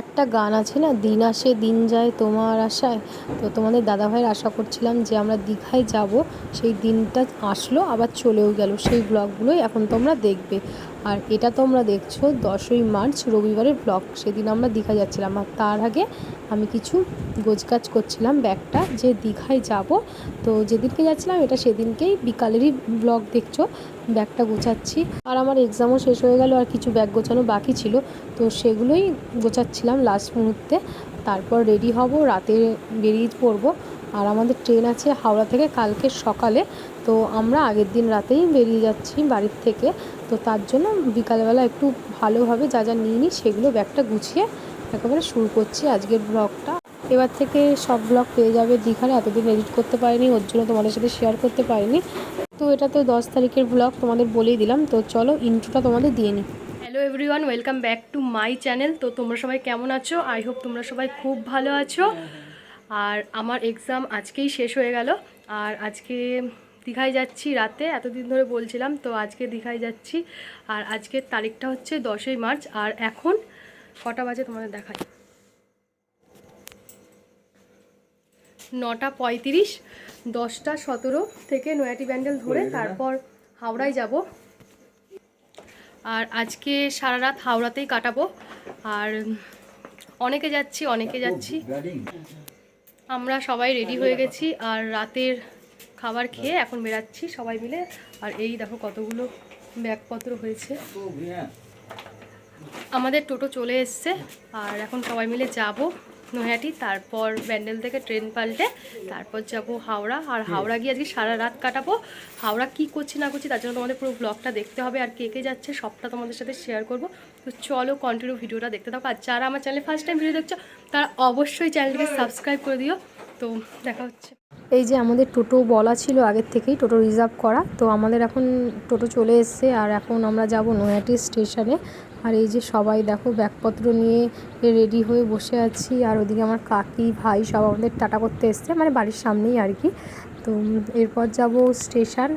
একটা গান আছে না, দিন আসে, দিন যায় তোমার আশায় তো তোমাদের দাদাভাইয়ের আশা করছিলাম যে আমরা দীঘায় যাব, সেই দিনটা আসলো, আবার চলেও গেল। সেই ব্লগগুলোই এখন তোমরা দেখবে। আর এটা তোমরা দেখছ দশই মার্চ, রবিবারের ব্লগ সেদিন আমরা দীঘা যাচ্ছিলাম আর তার আগে আমি কিছু গোছগাছ করছিলাম ব্যাগটা, যে দীঘায় যাব। তো যেদিনকে যাচ্ছিলাম এটা সেদিনকেই বিকালেরই ব্লগ দেখছ, ব্যাগটা গোছাচ্ছি। আর আমার এক্সামও শেষ হয়ে গেল আর কিছু ব্যাগ গোছানো বাকি ছিল। তো সেগুলোই গোছাচ্ছিলাম লাস্ট মুহূর্তে। তারপর রেডি হব, রাতে বেরিয়ে পড়ব। আর আমাদের ট্রেন আছে হাওড়া থেকে কালকে সকালে। তো আমরা আগের দিন রাতেই বেরিয়ে যাচ্ছি বাড়ির থেকে। তো তার জন্য বিকালবেলা একটু ভালোভাবে যা যা নিয়ে নিই সেগুলো ব্যাগটা গুছিয়ে একেবারে শুরু করছি আজকের ব্লগটা। এবার থেকে সব ব্লগ পেয়ে যাবে দীঘার এতদিন এডিট করতে পারিনি, ওর জন্য তোমাদের সাথে শেয়ার করতে পারিনি। তো এটা তো দশ তারিখের ব্লগ, তোমাদের বলেই দিলাম। তো চলো ইন্ট্রোটা তোমাদের দিয়ে নিই। Hello everyone welcome back to my channel তো তোমরা সবাই কেমন আছো? আই হোপ তোমরা সবাই খুব ভালো আছো। আর আমার এক্সাম আজকেই শেষ হয়ে গেল। আর আজকে দীঘায় যাচ্ছি রাতে এতদিন ধরে বলছিলাম তো আজকে দীঘায় যাচ্ছি। আর আজকের তারিখটা হচ্ছে দশই মার্চ আর এখন কটা বাজে তোমাদের দেখাই। নটা পঁয়ত্রিশ দশটা সতেরো থেকে নয়াটি ব্যান্ডেল ধরে তারপর হাওড়ায় যাব। আর আজকে সারা রাত হাওড়াতেই কাটাবো। আর অনেকে যাচ্ছি অনেকে যাচ্ছি। আমরা সবাই রেডি হয়ে গেছি আর রাতের খাবার খেয়ে এখন বেরাচ্ছি সবাই মিলে। আর এই দেখো কতগুলো ব্যাগপত্র হয়েছে। আমাদের টোটো চলে এসছে আর এখন সবাই মিলে যাব নৈহাটি, তারপর ব্যান্ডেল থেকে ট্রেন পাল্টে, তারপর যাব হাওড়া। আর হাওড়া গিয়ে আজকে সারা রাত কাটাবো। হাওড়া কি করছি না করছি তার জন্য তোমাদের পুরো ব্লগটা দেখতে হবে আর কে কে যাচ্ছে সবটা তোমাদের সাথে শেয়ার করব। তো চলো কন্টিনিউ ভিডিওটা দেখতে থাকো। আর যারা আমার চ্যানেলে ফার্স্ট টাইম ভিডিও দেখছ তারা অবশ্যই চ্যানেলটিকে সাবস্ক্রাইব করে দিও। তো দেখা হচ্ছে। এই যে আমাদের টোটো বলা ছিল আগের থেকেই টোটো রিজার্ভ করা। তো আমাদের এখন টোটো চলে এসছে আর এখন আমরা যাব নৈহাটি স্টেশনে আর এই যে সবাই দেখো ব্যাগপত্র নিয়ে রেডি হয়ে বসে আছি। আর ওদিকে আমার কাকি ভাই সব আমাদের টাটা করতে এসছে মানে বাড়ির সামনেই আর কি। তো এরপর যাব স্টেশন,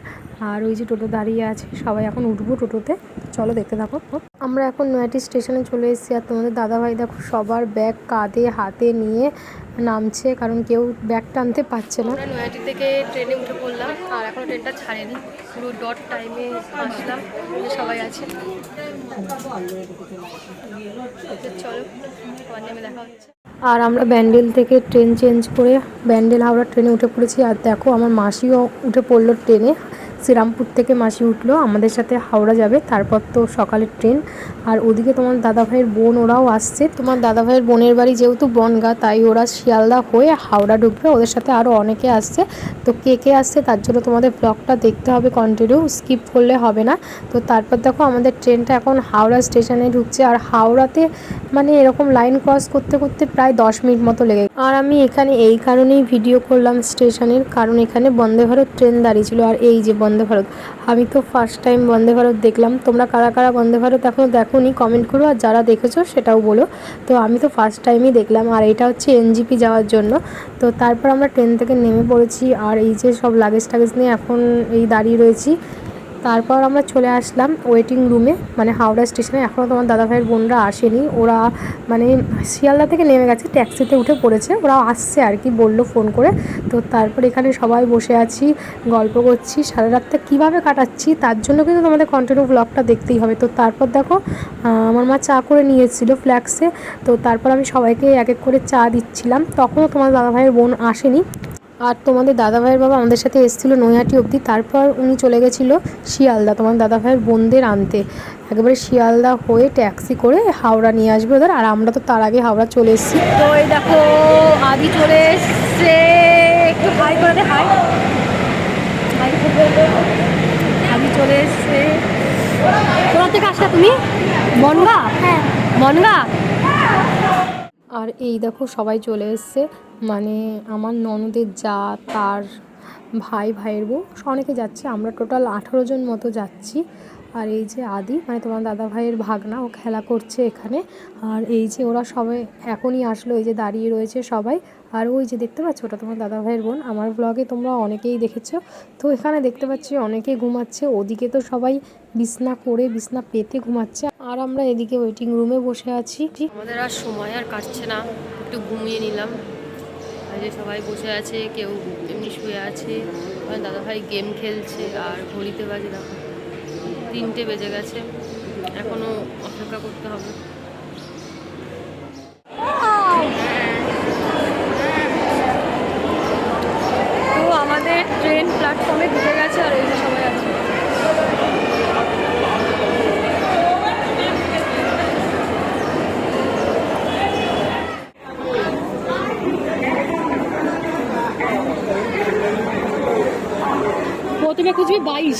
আর ওই যে টোটো দাঁড়িয়ে আছে, সবাই এখন উঠবো টোটোতে। চলো দেখতে থাকো। আমরা এখন নয়াটি স্টেশনে চলে এসেছি, আর তোমাদের দাদাভাই দেখো সবার ব্যাগ কাঁধে, হাতে নিয়ে নামছে, কারণ কেউ ব্যাগ টানতে পারছে না। নয়াটি থেকে ট্রেনে উঠে পড়লাম, আর এখন ট্রেনটা ছাড়েনি। পুরো ডট টাইমে আসলাম সবাই আছে। চলো দেখা হচ্ছে। আর আমরা ব্যান্ডেল থেকে ট্রেন চেঞ্জ করে ব্যান্ডেল হাওড়া ট্রেনে উঠে পড়েছি। আর দেখো, আমার মাসিও উঠে পড়ল ট্রেনে। শ্রীরামপুর থেকে মাসি উঠল, আমাদের সাথে হাওড়া যাবে, তারপর তো সকালের ট্রেন। আর ওদিকে তোমার দাদাভাইয়ের বোন, ওরাও আসছে। তোমার দাদাভাইয়ের বোনের বাড়ি যেহেতু বনগা, তাই ওরা শিয়ালদা হয়ে হাওড়া ঢুকবে, ওদের সাথে আরও অনেকে আসছে। তো কে কে আসছে তার জন্য তোমাদের ব্লগটা দেখতে হবে কন্টিনিউ স্কিপ করলে হবে না। তো তারপর দেখো আমাদের ট্রেনটা এখন হাওড়া স্টেশনে ঢুকছে, আর হাওড়াতে মানে এরকম লাইন ক্রস করতে করতে প্রায় দশ মিনিট মতো লেগে আর আমি এখানে এই কারণেই ভিডিও করলাম স্টেশনের, কারণ এখানে বন্দে ভারত ট্রেন দাঁড়িয়ে ছিল। আর এই যে বন্দে ভারত। আমি তো ফার্স্ট টাইম বন্দে ভারত দেখলাম। তোমরা কারা কারা বন্দে ভারত এখনও দেখো নি কমেন্ট করো আর যারা দেখেছ সেটাও বলো। তো আমি তো ফার্স্ট টাইমই দেখলাম আর এটা হচ্ছে এনজিপি যাওয়ার জন্য। তো তারপর আমরা ট্রেন থেকে নেমে পড়েছি আর এই যে সব লাগেজ টাগেজ নিয়ে এখন এই দাঁড়িয়ে রয়েছি। তারপর আমরা চলে আসলাম ওয়েটিং রুমে মানে হাওড়া স্টেশনে এখনও তোমার দাদাভাইয়ের বোনরা আসেনি। ওরা মানে শিয়ালদা থেকে নেমে গেছে ট্যাক্সিতে উঠে পড়েছে। ওরা আসছে আর কি, বলল ফোন করে। তো তারপর এখানে সবাই বসে আছি, গল্প করছি, সারা রাতটা কীভাবে কাটাচ্ছি, তার জন্য কিন্তু তোমাদের কন্টিনিউ ব্লগটা দেখতেই হবে। তো তারপর দেখো আমার মা চা করে নিয়ে এসেছিল ফ্ল্যাক্সে তো তারপর আমি সবাইকে এক এক করে চা দিচ্ছিলাম। তখনও তোমার দাদাভাইয়ের বোন আসেনি। আর তোমাদের দাদাভাইয়ের বাবা আমাদের সাথে এসেছিল নৈহাটি অবধি। তারপর উনি চলে গেছিল শিয়ালদা তোমার দাদাভাইয়ের বোনদের আনতে। একেবারে শিয়ালদা হয়ে ট্যাক্সি করে হাওড়া নিয়ে আসবে ওদের। আর আমরা তো তার আগে হাওড়া চলে এসেছি। তো এই দেখো আদি চলে এসছে। একটু হাই করে দে হাই। আদি চলে এসছে। কোথা থেকে আসলা তুমি? মনগা হ্যাঁ। মনগা আর এই দেখো সবাই চলে এসছে। মানে আমার ননদের যা, তার ভাই, ভাইয়ের বউ, অনেকে যাচ্ছে। আমরা টোটাল আঠেরো জন মতো যাচ্ছি। আর এই যে আদি মানে তোমার দাদা ভাইয়ের ভাগনা, ও খেলা করছে এখানে। আর এই যে ওরা সবাই এখনই আসলো, এই যে দাঁড়িয়ে রয়েছে সবাই। আর ওই যে দেখতে পাচ্ছ, ওটা তোমার দাদা ভাইয়ের বোন। আমার ব্লগে তোমরা অনেকেই দেখেছ। তো এখানে দেখতে পাচ্ছি অনেকে ঘুমাচ্ছে। ওদিকে তো সবাই বিছনা করে, বিছনা পেতে ঘুমাচ্ছে। আর আমরা এদিকে ওয়েটিং রুমে বসে আছি। আমাদের আর সময় আর কাটছে না। একটু ঘুমিয়ে নিলাম। যে সবাই বসে আছে, কেউ এমনি শুয়ে আছে। দাদা ভাই গেম খেলছে, আর ঘড়িতে বাজে দেখো। তিনটে বেজে গেছে। এখনও অপেক্ষা করতে হবে। তো আমাদের ট্রেন প্ল্যাটফর্মে ঢুকে গেছে আর এই সবাই আছে প্রথমে খুঁজবি বাইশ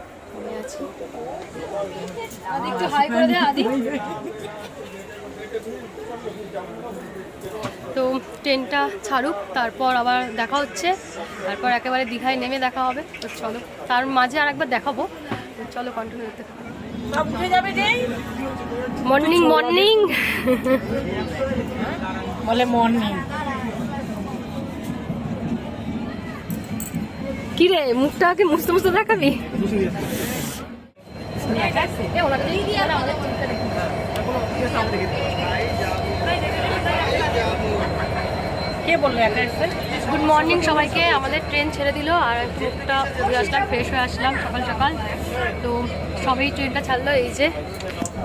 আছি। একটু হাই করে দে আদি। তো ট্রেনটা ছাড়ুক তারপর আবার দেখা হচ্ছে। তারপর একেবারে দীঘায় নেমে দেখা হবে। তো চলো তার মাঝে আর একবার দেখাবো। চলো কন্টিনিউ করতে মর্নিং মর্নিং বলে মর্নিং কি রে মুখটাকে মুছতে মুছতে দেখাবি এ, ওনাকে দিয়ে দিয়ে আর আমাদের চিন্তা নেই। কে বলল একা এসে গুড মর্নিং সবাইকে। আমাদের ট্রেন ছেড়ে দিল আর একটু মুখটা ঘুরে আসলাম ফ্রেশ হয়ে আসলাম সকাল সকাল। তো সবাই ট্রেনটা ছাড়লো এই যে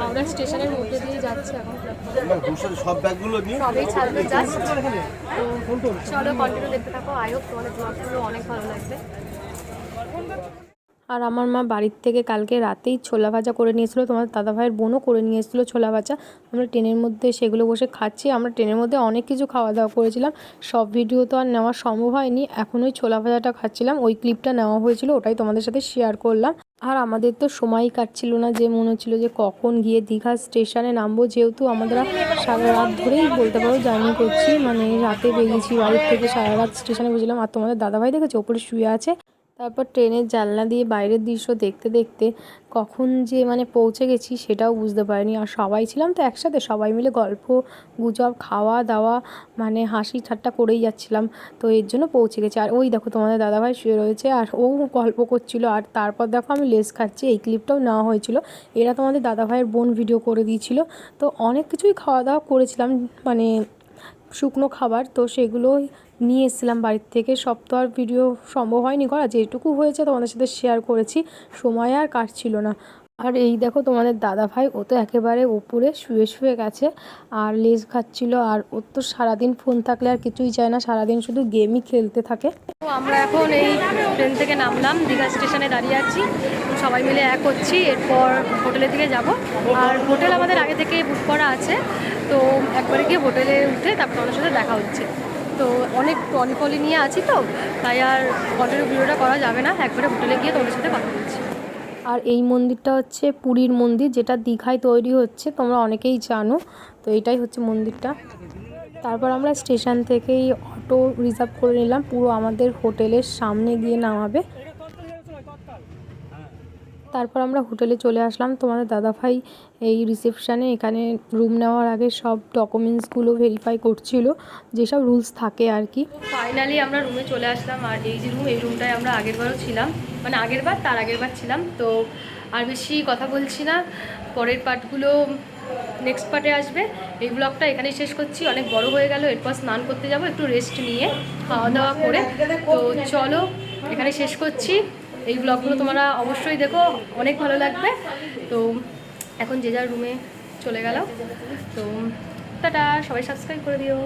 আমরা স্টেশনের মধ্যে দিয়ে যাচ্ছি এখন platform-এ। সব ব্যাগগুলো নিয়ে? সবাই ছাড়লো জাস্ট তো চলো কন্টিনিউ দেখতে থাকো। আই হোপ তোমাদের ব্লগগুলো অনেক ভালো লাগবে। আর আমার মা বাড়ির থেকে কালকে রাতেই ছোলা ভাজা করে নিয়েছিল। তোমার দাদা ভাইয়ের বোনও করে নিয়ে এসেছিল ছোলা ভাজা। আমরা ট্রেনের মধ্যে সেগুলো বসে খাচ্ছি। আমরা ট্রেনের মধ্যে অনেক কিছু খাওয়া দাওয়া করেছিলাম। সব ভিডিও তো আর নেওয়া সম্ভব হয়নি। এখন ওই ছোলা ভাজাটা খাচ্ছিলাম। ওই ক্লিপটা নেওয়া হয়েছিল, ওটাই তোমাদের সাথে শেয়ার করলাম। আর আমাদের তো সময়ই কাটছিল না যে মনে হচ্ছিল যে কখন গিয়ে দীঘা স্টেশনে নামবো। যেহেতু আমরা সারা রাত ধরেই বলতে পারো জার্নি করছি মানে রাতে বেরিয়েছি বাড়ির থেকে সারা রাত স্টেশনে বসেছিলাম। আর তোমাদের দাদাভাই দেখেছে? ওপরে শুয়ে আছে। তারপর ট্রেনের জানলা দিয়ে বাইরের দৃশ্য দেখতে দেখতে কখন যে মানে পৌঁছে গেছি সেটাও বুঝতে পারিনি। আর সবাই ছিলাম তো একসাথে, সবাই মিলে গল্প, গুজব খাওয়া দাওয়া মানে হাসি ঠাট্টা করেই যাচ্ছিলাম। তো এর জন্য পৌঁছে গেছি। আর ওই দেখো তোমাদের দাদাভাই শুয়ে রয়েছে আর ও গল্প করছিল। আর তারপর দেখো আমি লেস খাচ্ছি, এই ক্লিপটাও নেওয়া হয়েছিল। এরা তোমাদের দাদাভাইয়ের বোন ভিডিও করে দিয়েছিল। তো অনেক কিছুই খাওয়া দাওয়া করেছিলাম। মানে শুকনো খাবার, তো সেগুলো নিয়ে এসেছিলাম বাড়ির থেকে। সব তো আর ভিডিও সম্ভব হয়নি করা। যেটুকু হয়েছে তোমাদের সাথে শেয়ার করেছি। সময় আর কাটছিল না। আর এই দেখো তোমাদের দাদা ভাই ও তো একেবারে ওপরে শুয়ে শুয়ে গেছে আর লেজ খাচ্ছিল আর ওর তো সারাদিন ফোন থাকলে আর কিছুই চায় না, সারাদিন শুধু গেমই খেলতে থাকে। তো আমরা এখন এই ট্রেন থেকে নামলাম, দীঘা স্টেশনে দাঁড়িয়ে আছি। সবাই মিলে এক হচ্ছি, এরপর হোটেলের দিকে যাব। আর হোটেল আমাদের আগে থেকে বুক করা আছে। তো একবারে গিয়ে হোটেলে উঠে তারপর ওনার সাথে দেখা হচ্ছে। তো অনেক টনকলি নিয়ে আছি তো, তাই আর কন্টিনিউ ভিডিওটা করা যাবে না, একবারে হোটেলে গিয়ে তোমাদের সাথে কথা বলছি। আর এই মন্দিরটা হচ্ছে পুরীর মন্দির, যেটা দীঘায় তৈরি হচ্ছে, তোমরা অনেকেই জানো। তো এটাই হচ্ছে মন্দিরটা। তারপর আমরা স্টেশন থেকেই অটো রিজার্ভ করে নিলাম, পুরো আমাদের হোটেলের সামনে গিয়ে নামাবে। তারপর আমরা হোটেলে চলে আসলাম। তোমাদের দাদাভাই এই রিসেপশানে এখানে রুম নেওয়ার আগে সব ডকুমেন্টসগুলো ভেরিফাই করছিল, যেসব রুলস থাকে আর কি। ফাইনালি আমরা রুমে চলে আসলাম আর এই যে রুম এই রুমটায় আমরা আগেরবারও ছিলাম। মানে আগেরবার তার আগেরবার ছিলাম। তো আর বেশি কথা বলছি না। পরের পার্টগুলো নেক্সট পার্টে আসবে। এই ব্লগটা এখানেই শেষ করছি। অনেক বড় হয়ে গেল, এরপর স্নান করতে যাব, একটু রেস্ট নিয়ে খাওয়া দাওয়া করে। তো চলো, এখানে শেষ করছি। এই ব্লগগুলো তোমরা অবশ্যই দেখো, অনেক ভালো লাগবে। তো এখন যে যার রুমে চলে গেল তো টাটা, সবাই সাবস্ক্রাইব করে দিও।